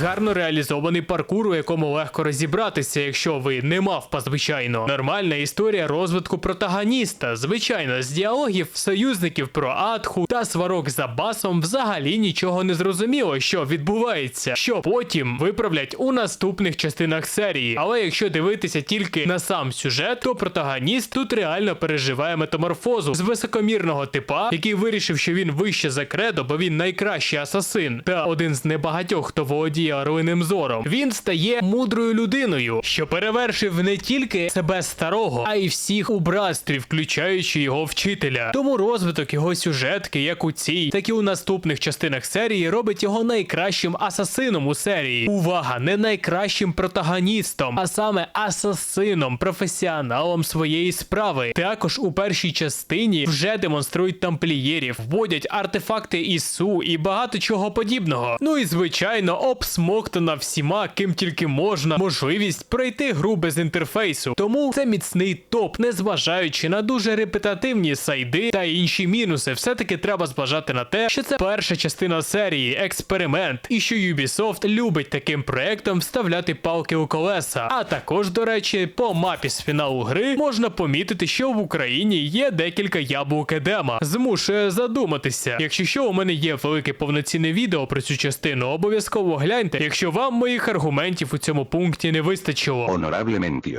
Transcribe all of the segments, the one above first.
Гарно реалізований паркур, у якому легко розібратися, якщо ви не мавпа, звичайно. Нормальна історія розвитку протагоніста. Звичайно, з діалогів союзників про Атху та сварок за басом взагалі нічого не зрозуміло, що відбувається, що потім виправлять у наступних частинах серії. Але якщо дивитися тільки на сам сюжет, то протагоніст тут реально переживає метаморфозу з високомірного типа, який вирішив, що він вище за кредо, бо він найкращий асасин та один з небагатьох, хто володіє орлиним зором. Він стає мудрою людиною, що перевершив не тільки себе старого, а й всіх у братстві, включаючи його вчителя. Тому розвиток його сюжетки, як у цій, так і у наступних частинах серії, робить його найкращим асасином у серії. Увага, не найкращим протагоністом, а саме асасином, професіоналом своєї справи. Також у першій частині вже демонструють тамплієрів, вводять артефакти ІСУ і багато чого подібного. Ну і звичайно, обсмоктана всіма, ким тільки можна, можливість пройти гру без інтерфейсу. Тому це міцний топ, незважаючи на дуже репетативні сайди та інші мінуси. Все-таки треба зважати на те, що це перша частина серії, експеримент, і що Ubisoft любить таким проектом вставляти палки у колеса. А також, до речі, по мапі з фіналу гри можна помітити, що в Україні є декілька яблук Едема. Змушує задуматися. Якщо що, у мене є велике повноцінне відео про цю частину. Обов'язково гляньте, якщо вам моїх аргументів у цьому пункті не вистачило.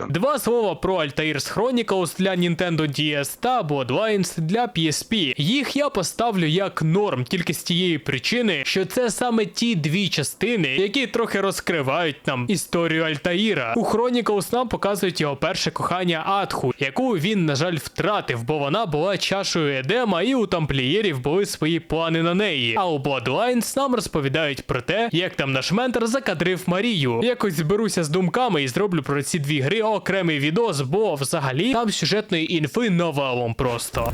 Два слова про Altair's Chronicles для Nintendo DS та Bloodlines для PSP. Їх я поставлю як норм, тільки з тієї причини, що це саме ті дві частини, які трохи розкривають нам історію Альтаїра. У Chronicles нам показують його перше кохання Атху, яку він, на жаль, втратив, бо вона була чашою Едема, і у тамплієрів були свої плани на неї. А у Bloodlines нам розповідають про те, як там наш ментор закадрив Марію. Якось зберуся з думками і зроблю про ці дві гри окремий відос, бо взагалі там сюжетної інфи навалом просто.